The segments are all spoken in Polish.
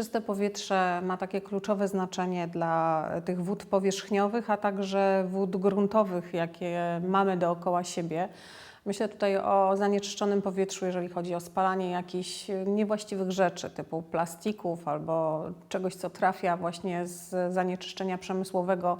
Czyste powietrze ma takie kluczowe znaczenie dla tych wód powierzchniowych, a także wód gruntowych, jakie mamy dookoła siebie. Myślę tutaj o zanieczyszczonym powietrzu, jeżeli chodzi o spalanie jakichś niewłaściwych rzeczy, typu plastików albo czegoś, co trafia właśnie z zanieczyszczenia przemysłowego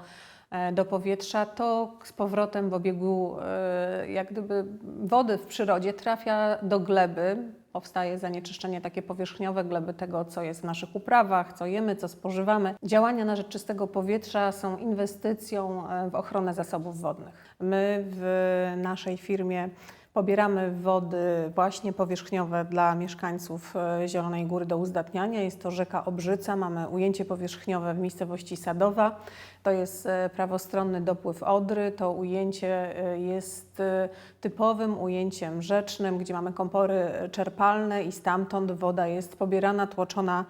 e, do powietrza, to z powrotem w obiegu e, jak gdyby wody w przyrodzie trafia do gleby. Powstaje zanieczyszczenie takie powierzchniowe gleby tego, co jest w naszych uprawach, co jemy, co spożywamy. Działania na rzecz czystego powietrza są inwestycją e, w ochronę zasobów wodnych. My w naszej firmie Pobieramy wody właśnie powierzchniowe dla mieszkańców e, Zielonej Góry do uzdatniania. Jest to rzeka Obrzyca. Mamy ujęcie powierzchniowe w miejscowości Sadowa. To jest e, prawostronny dopływ Odry. To ujęcie e, jest typowym ujęciem rzecznym, gdzie mamy kompory czerpalne i stamtąd woda jest pobierana, tłoczona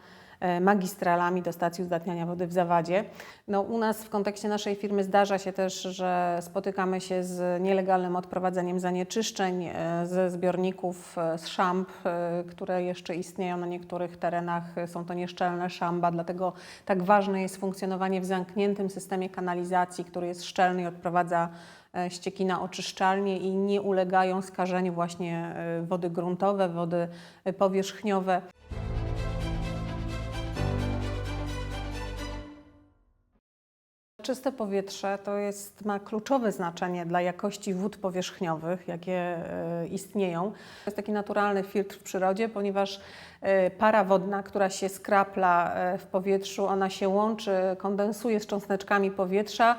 magistralami do stacji uzdatniania wody w Zawadzie. No, u nas w kontekście naszej firmy zdarza się też, że spotykamy się z nielegalnym odprowadzeniem zanieczyszczeń e, ze zbiorników e, z szamb, które jeszcze istnieją na niektórych terenach. Są to nieszczelne szamba, dlatego tak ważne jest funkcjonowanie w zamkniętym systemie kanalizacji, który jest szczelny i odprowadza ścieki na oczyszczalnie i nie ulegają skażeniu właśnie wody gruntowe, wody powierzchniowe. Czyste powietrze to jest, ma kluczowe znaczenie dla jakości wód powierzchniowych, jakie e, istnieją. To jest taki naturalny filtr w przyrodzie, ponieważ e, para wodna, która się skrapla e, w powietrzu, ona się łączy, kondensuje z cząsteczkami powietrza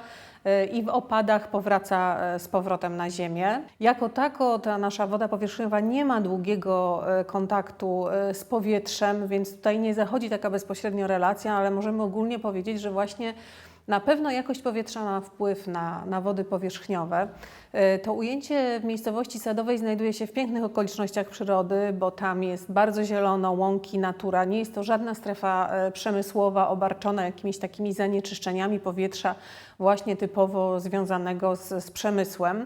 i w opadach powraca z powrotem na ziemię. Jako tako ta nasza woda powierzchniowa nie ma długiego kontaktu z powietrzem, więc tutaj nie zachodzi taka bezpośrednio relacja, ale możemy ogólnie powiedzieć, że właśnie na pewno jakość powietrza ma wpływ na, na wody powierzchniowe. E, to ujęcie w miejscowości sadowej znajduje się w pięknych okolicznościach przyrody, bo tam jest bardzo zielono, łąki, natura. Nie jest to żadna strefa e, przemysłowa obarczona jakimiś takimi zanieczyszczeniami powietrza, właśnie typowo związanego z, z przemysłem.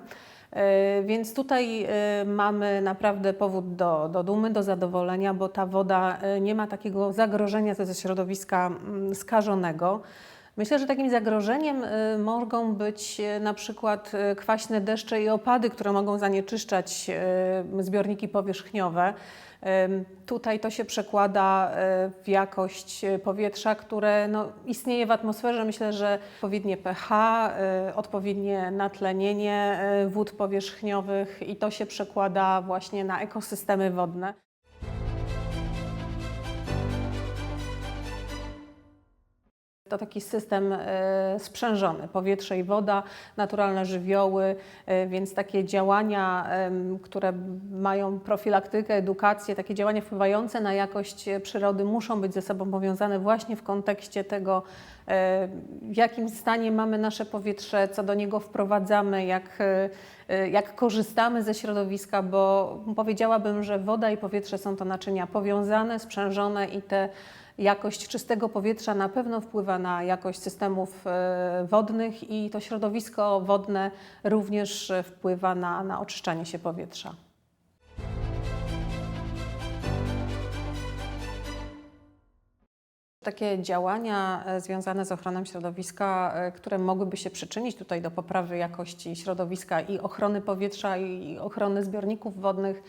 E, więc tutaj mamy naprawdę powód do, do dumy, do zadowolenia, bo ta woda nie ma takiego zagrożenia ze środowiska mm, skażonego. Myślę, że takim zagrożeniem y, mogą być y, na przykład y, kwaśne deszcze i opady, które mogą zanieczyszczać zbiorniki powierzchniowe. Tutaj to się przekłada w jakość powietrza, które no, istnieje w atmosferze. Myślę, że odpowiednie pH, odpowiednie natlenienie wód powierzchniowych i to się przekłada właśnie na ekosystemy wodne. To taki system e, sprzężony, powietrze i woda, naturalne żywioły, e, więc takie działania, które mają profilaktykę, edukację, takie działania wpływające na jakość przyrody muszą być ze sobą powiązane właśnie w kontekście tego, e, w jakim stanie mamy nasze powietrze, co do niego wprowadzamy, jak, jak korzystamy ze środowiska, bo powiedziałabym, że woda i powietrze są to naczynia powiązane, sprzężone i te Jakość czystego powietrza na pewno wpływa na jakość systemów e, wodnych i to środowisko wodne również wpływa na, na oczyszczanie się powietrza. Takie działania e, związane z ochroną środowiska, e, które mogłyby się przyczynić tutaj do poprawy jakości środowiska i ochrony powietrza i ochrony zbiorników wodnych,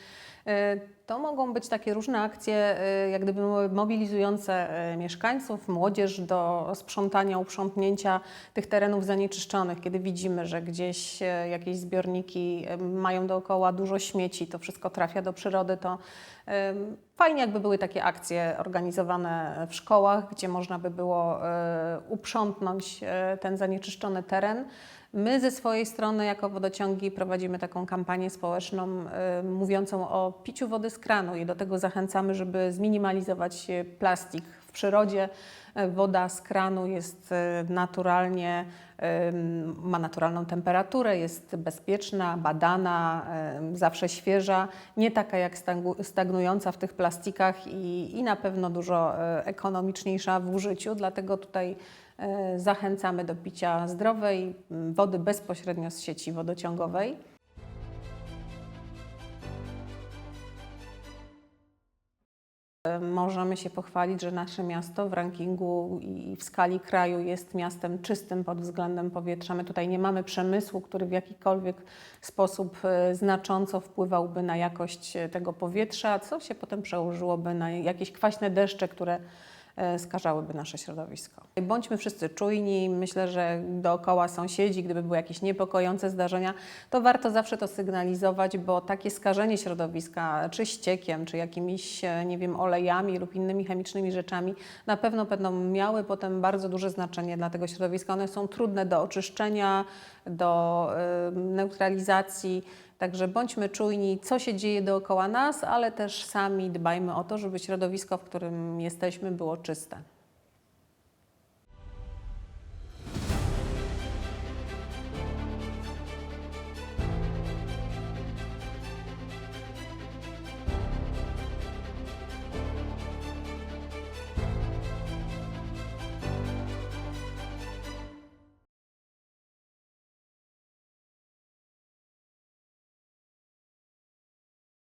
to mogą być takie różne akcje, e, jak gdyby mobilizujące e, mieszkańców, młodzież do sprzątania, uprzątnięcia tych terenów zanieczyszczonych. Kiedy widzimy, że gdzieś jakieś zbiorniki mają dookoła dużo śmieci, to wszystko trafia do przyrody, to fajnie jakby były takie akcje organizowane w szkołach, gdzie można by było uprzątnąć ten zanieczyszczony teren. My ze swojej strony jako wodociągi prowadzimy taką kampanię społeczną y, mówiącą o piciu wody z kranu i do tego zachęcamy, żeby zminimalizować plastik w przyrodzie. Woda z kranu jest y, naturalnie, ma naturalną temperaturę, jest bezpieczna, badana, zawsze świeża, nie taka jak stagnująca w tych plastikach i, i na pewno dużo ekonomiczniejsza w użyciu, dlatego tutaj zachęcamy do picia zdrowej wody bezpośrednio z sieci wodociągowej. Możemy się pochwalić, że nasze miasto w rankingu i w skali kraju jest miastem czystym pod względem powietrza. My tutaj nie mamy przemysłu, który w jakikolwiek sposób e, znacząco wpływałby na jakość e, tego powietrza, co się potem przełożyłoby na jakieś kwaśne deszcze, które skażałyby nasze środowisko. Bądźmy wszyscy czujni. Myślę, że dookoła sąsiedzi, gdyby były jakieś niepokojące zdarzenia, to warto zawsze to sygnalizować, bo takie skażenie środowiska, czy ściekiem, czy jakimiś, e, nie wiem, olejami lub innymi chemicznymi rzeczami, na pewno będą miały potem bardzo duże znaczenie dla tego środowiska. One są trudne do oczyszczenia, do e, neutralizacji. Także bądźmy czujni, co się dzieje dookoła nas, ale też sami dbajmy o to, żeby środowisko, w którym jesteśmy, było czyste.